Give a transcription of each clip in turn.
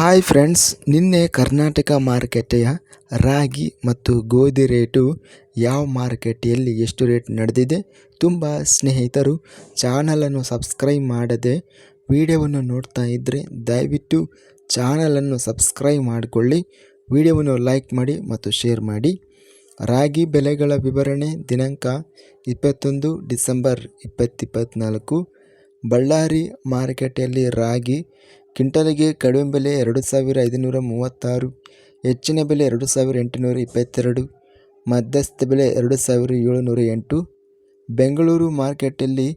Hi friends ನಿನ್ನೆ ಕರ್ನಾಟಕ ಮಾರುಕಟ್ಟೆಯ ರಾಗಿ ಮತ್ತು ಗೋಧಿ ರೇಟು ಯಾವ ಮಾರುಕಟ್ಟೆಯಲ್ಲಿ ಎಷ್ಟು ರೇಟ್ ನಡೆದಿದೆ ತುಂಬ ಸ್ನೇಹಿತರು ಚಾನಲನ್ನು ಸಬ್ಸ್ಕ್ರೈಬ್ ಮಾಡದೆ ವಿಡಿಯೋವನ್ನು ನೋಡ್ತಾ ಇದ್ದರೆ ದಯವಿಟ್ಟು ಚಾನಲನ್ನು ಸಬ್ಸ್ಕ್ರೈಬ್ ಮಾಡಿಕೊಳ್ಳಿ, ವಿಡಿಯೋವನ್ನು ಲೈಕ್ ಮಾಡಿ ಮತ್ತು ಶೇರ್ ಮಾಡಿ. ರಾಗಿ ಬೆಲೆಗಳ ವಿವರಣೆ ದಿನಾಂಕ ಇಪ್ಪತ್ತೊಂದು ಡಿಸೆಂಬರ್ ಇಪ್ಪತ್ತಿಪ್ಪತ್ತ್ನಾಲ್ಕು ಬಳ್ಳಾರಿ ಮಾರುಕಟ್ಟೆಯಲ್ಲಿ ರಾಗಿ ಕ್ವಿಂಟಲಿಗೆ ಕಡಿಮೆ ಬೆಲೆ ಎರಡು ಸಾವಿರ ಐದುನೂರ ಮೂವತ್ತಾರು, ಹೆಚ್ಚಿನ ಬೆಲೆ ಎರಡು ಸಾವಿರ ಎಂಟುನೂರ ಇಪ್ಪತ್ತೆರಡು, ಮಧ್ಯಸ್ಥ ಬೆಲೆ ಎರಡು ಸಾವಿರ ಏಳುನೂರ ಎಂಟು. ಬೆಂಗಳೂರು ಮಾರ್ಕೆಟಲ್ಲಿ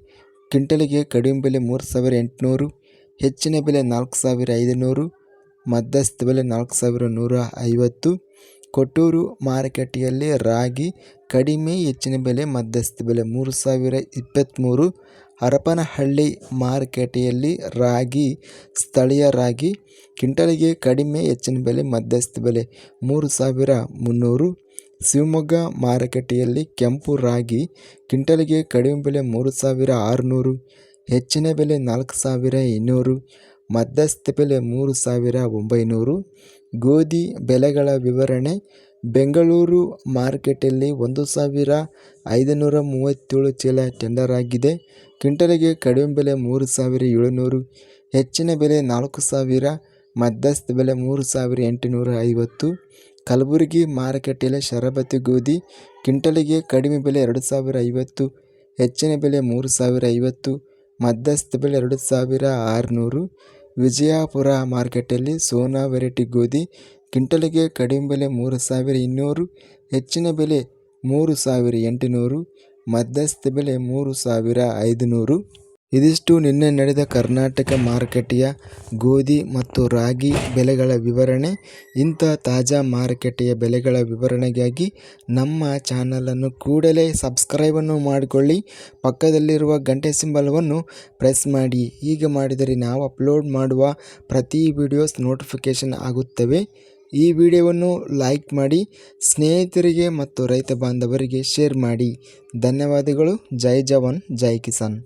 ಕ್ವಿಂಟಲಿಗೆ ಕಡಿಮೆ ಬೆಲೆ ಮೂರು ಸಾವಿರ ಎಂಟುನೂರು, ಹೆಚ್ಚಿನ ಬೆಲೆ ನಾಲ್ಕು ಸಾವಿರ ಐದುನೂರು, ಮಧ್ಯಸ್ಥ ಬೆಲೆ ನಾಲ್ಕು ಸಾವಿರ ನೂರ ಐವತ್ತು. ಕೊಟ್ಟೂರು ಮಾರುಕಟ್ಟೆಯಲ್ಲಿ ರಾಗಿ ಕಡಿಮೆ, ಹೆಚ್ಚಿನ ಬೆಲೆ, ಮಧ್ಯಸ್ಥ ಬೆಲೆ ಮೂರು ಸಾವಿರ ಇಪ್ಪತ್ತ್ಮೂರು ಹರಪನಹಳ್ಳಿ ಮಾರುಕಟ್ಟೆಯಲ್ಲಿ ರಾಗಿ, ಸ್ಥಳೀಯ ರಾಗಿ ಕ್ವಿಂಟಲಿಗೆ ಕಡಿಮೆ, ಹೆಚ್ಚಿನ ಬೆಲೆ, ಮಧ್ಯಸ್ಥ ಬೆಲೆ ಮೂರು ಸಾವಿರ ಮುನ್ನೂರು. ಶಿವಮೊಗ್ಗ ಮಾರುಕಟ್ಟೆಯಲ್ಲಿ ಕೆಂಪು ರಾಗಿ ಕ್ವಿಂಟಲಿಗೆ ಕಡಿಮೆ ಬೆಲೆ ಮೂರು ಸಾವಿರ ಆರುನೂರು. ಹೆಚ್ಚಿನ ಬೆಲೆ ನಾಲ್ಕು ಸಾವಿರ ಇನ್ನೂರು. ಮಧ್ಯಸ್ಥ ಬೆಲೆ ಮೂರು ಸಾವಿರ ಒಂಬೈನೂರು. ಗೋಧಿ ಬೆಲೆಗಳ ವಿವರಣೆ, ಬೆಂಗಳೂರು ಮಾರುಕಟ್ಟೆಯಲ್ಲಿ ಒಂದು ಸಾವಿರ ಐದುನೂರ ಮೂವತ್ತೇಳು ಚೀಲ ಟೆಂಡರ್ ಆಗಿದೆ. ಕ್ವಿಂಟಲಿಗೆ ಕಡಿಮೆ ಬೆಲೆ ಮೂರು ಸಾವಿರ ಏಳುನೂರು. ಹೆಚ್ಚಿನ ಬೆಲೆ ನಾಲ್ಕು ಸಾವಿರ, ಮಧ್ಯಸ್ಥ ಬೆಲೆ ಮೂರು ಸಾವಿರ ಎಂಟುನೂರ ಐವತ್ತು. ಕಲಬುರಗಿ ಮಾರುಕಟ್ಟೆಯಲ್ಲಿ ಶರಬತಿ ಗೋಧಿ ಕ್ವಿಂಟಲಿಗೆ ಕಡಿಮೆ ಬೆಲೆ ಎರಡು ಸಾವಿರ ಐವತ್ತು. ಹೆಚ್ಚಿನ ಬೆಲೆ ಮೂರು ಸಾವಿರ ಐವತ್ತು. ಮಧ್ಯಸ್ಥ ಬೆಲೆ ಎರಡು ಸಾವಿರ ಆರುನೂರು. ವಿಜಯಪುರ ಮಾರ್ಕೆಟಲ್ಲಿ ಸೋನಾ ವೆರೈಟಿ ಗೋಧಿ, ಕ್ವಿಂಟಲಿಗೆ ಕಡಿಮೆ ಬೆಲೆ ಮೂರು ಸಾವಿರ ಇನ್ನೂರು, ಹೆಚ್ಚಿನ ಬೆಲೆ ಮೂರು ಸಾವಿರ ಎಂಟುನೂರು, ಮಧ್ಯಸ್ಥ ಬೆಲೆ ಮೂರು ಸಾವಿರ ಐದುನೂರು. ಇದಿಷ್ಟು ನಿನ್ನೆ ನಡೆದ ಕರ್ನಾಟಕ ಮಾರುಕಟ್ಟೆಯ ಗೋಧಿ ಮತ್ತು ರಾಗಿ ಬೆಲೆಗಳ ವಿವರಣೆ, ಇಂಥ ತಾಜಾ ಮಾರುಕಟ್ಟೆಯ ಬೆಲೆಗಳ ವಿವರಣೆಗಾಗಿ ನಮ್ಮ ಚಾನಲನ್ನು ಕೂಡಲೇ ಸಬ್ಸ್ಕ್ರೈಬನ್ನು ಮಾಡಿಕೊಳ್ಳಿ. ಪಕ್ಕದಲ್ಲಿರುವ ಗಂಟೆ ಸಿಂಬಲವನ್ನು ಪ್ರೆಸ್ ಮಾಡಿ. ಹೀಗೆ ಮಾಡಿದರೆ ನಾವು ಅಪ್ಲೋಡ್ ಮಾಡುವ ಪ್ರತಿ ವಿಡಿಯೋಸ್ ನೋಟಿಫಿಕೇಷನ್ ಆಗುತ್ತವೆ. ಈ ವಿಡಿಯೋವನ್ನು ಲೈಕ್ ಮಾಡಿ, ಸ್ನೇಹಿತರಿಗೆ ಮತ್ತು ರೈತ ಬಾಂಧವರಿಗೆ ಶೇರ್ ಮಾಡಿ. ಧನ್ಯವಾದಗಳು. ಜೈ ಜವಾನ್, ಜೈ ಕಿಸಾನ್.